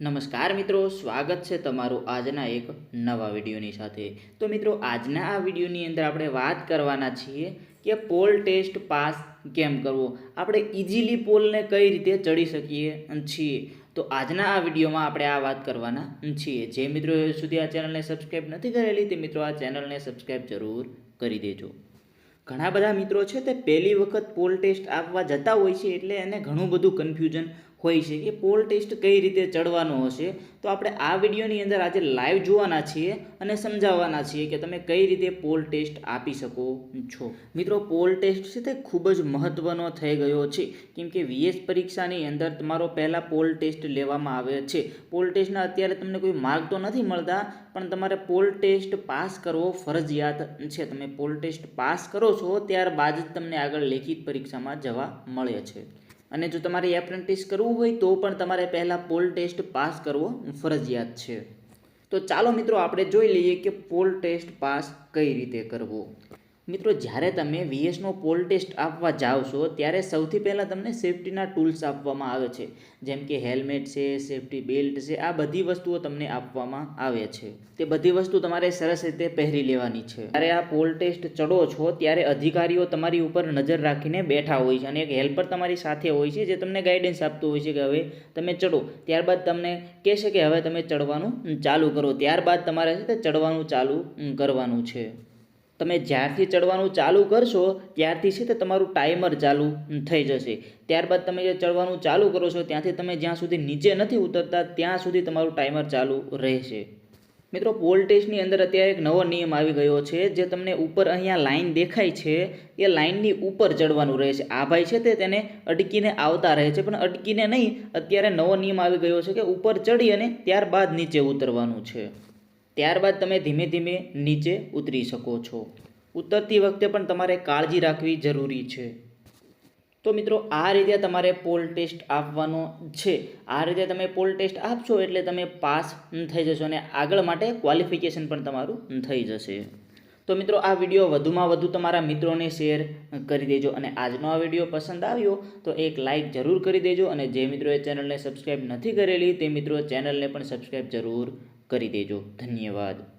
નમસ્કાર મિત્રો, સ્વાગત છે તમારું આજના એક નવા વિડીયોની સાથે. તો મિત્રો, આજના આ વિડીયોની અંદર આપણે વાત કરવાના છીએ કે પોલ ટેસ્ટ પાસ કેમ કરવો? આપણે ઇઝીલી પોલને કઈ રીતે ચડી શકીએ છીએ? તો આજના આ વિડીયોમાં આપણે આ વાત કરવાના છીએ. જે મિત્રો સુધી આ ચેનલને સબસ્ક્રાઈબ નથી કરેલી, તે મિત્રો આ ચેનલને સબસ્ક્રાઈબ જરૂર કરી દેજો. ઘણા બધા મિત્રો છે તે પહેલી વખત પોલ ટેસ્ટ આપવા જતા હોય છે, એટલે એને ઘણું બધું કન્ફ્યુઝન હોય છે કે પોલ ટેસ્ટ કઈ રીતે ચડવાનો હશે, તો આપણે આ વિડીયોની અંદર આજે લાઈવ જોવાના છીએ અને સમજાવવાના છીએ કે તમે કઈ રીતે પોલ ટેસ્ટ આપી શકો છો. મિત્રો પોલ ટેસ્ટ છે તે ખૂબ જ મહત્ત્વનો થઈ ગયો છે, કેમ કે વીએસ પરીક્ષાની અંદર તમારો પહેલાં પોલ ટેસ્ટ લેવામાં આવે છે. પોલ ટેસ્ટના અત્યારે તમને કોઈ માર્ક તો નથી મળતા, પણ તમારે પોલ ટેસ્ટ પાસ કરવો ફરજિયાત છે. તમે પોલ ટેસ્ટ પાસ કરો છો, ત્યારબાદ જ તમને આગળ લેખિત પરીક્ષામાં જવા મળે છે. અને જો તમારે એપ્રેન્ટિસ કરવું હોય તો પણ તમારે પહેલાં પોલ ટેસ્ટ પાસ કરવો ફરજિયાત છે. તો ચાલો મિત્રો, આપણે જોઈ લઈએ કે પોલ ટેસ્ટ પાસ કઈ રીતે કરવો. મિત્રો, જ્યારે તમે વીએસનો પોલ ટેસ્ટ આપવા જાઓ છો, ત્યારે સૌથી પહેલાં તમને સેફટીના ટૂલ્સ આપવામાં આવે છે. જેમ કે હેલ્મેટ છે સેફટી બેલ્ટ છે, આ બધી વસ્તુઓ તમને આપવામાં આવે છે. તે બધી વસ્તુ તમારે સરસ રીતે પહેરી લેવાની છે. જ્યારે આ પોલ ટેસ્ટ ચડો છો, ત્યારે અધિકારીઓ તમારી ઉપર નજર રાખીને બેઠા હોય છે અને એક હેલ્પર તમારી સાથે હોય છે, જે તમને ગાઈડન્સ આપતું હોય છે કે હવે તમે ચડો. ત્યારબાદ તમને કહેશે કે હવે તમે ચડવાનું ચાલુ કરો. ત્યારબાદ તમારે છે તે ચડવાનું ચાલુ કરવાનું છે. તમે જ્યારથી ચડવાનું ચાલુ કરશો, ત્યારથી છે તે તમારું ટાઈમર ચાલુ થઈ જશે. ત્યારબાદ તમે જે ચડવાનું ચાલુ કરો છો, ત્યાંથી તમે જ્યાં સુધી નીચે નથી ઉતરતા, ત્યાં સુધી તમારું ટાઈમર ચાલુ રહેશે. મિત્રો પોલ ટેસ્ટની અંદર અત્યારે એક નવો નિયમ આવી ગયો છે, જે તમને ઉપર અહીંયા લાઈન દેખાય છે, એ લાઇનની ઉપર ચડવાનું રહે છે આ ભાઈ છે તે તેને અટકીને આવતા રહે છે, પણ અટકીને નહીં, અત્યારે નવો નિયમ આવી ગયો છે કે ઉપર ચડી અને ત્યારબાદ નીચે ઉતરવાનું છે. ત્યારબાદ તમે ધીમે ધીમે નીચે ઉતરી શકો છો. ઉતરતી વખતે પણ તમારે કાળજી રાખવી જરૂરી છે. તો મિત્રો, આ રીતે તમારે પોલ ટેસ્ટ આપવાનો છે. આ રીતે તમે પોલ ટેસ્ટ આપશો એટલે તમે પાસ થઈ જશો અને આગળ માટે ક્વોલિફિકેશન પણ તમારું થઈ જશે. તો મિત્રો, આ વીડિયો વધુમાં વધુ તમારા મિત્રોને શેર કરી દેજો અને આજનો આ વીડિયો પસંદ આવ્યો તો એક લાઇક જરૂર કરી દેજો અને જે મિત્રોએ ચેનલને સબસ્ક્રાઈબ નથી કરેલી તે મિત્રો ચેનલને પણ સબસ્ક્રાઈબ જરૂર કરી દેજો. ધન્યવાદ.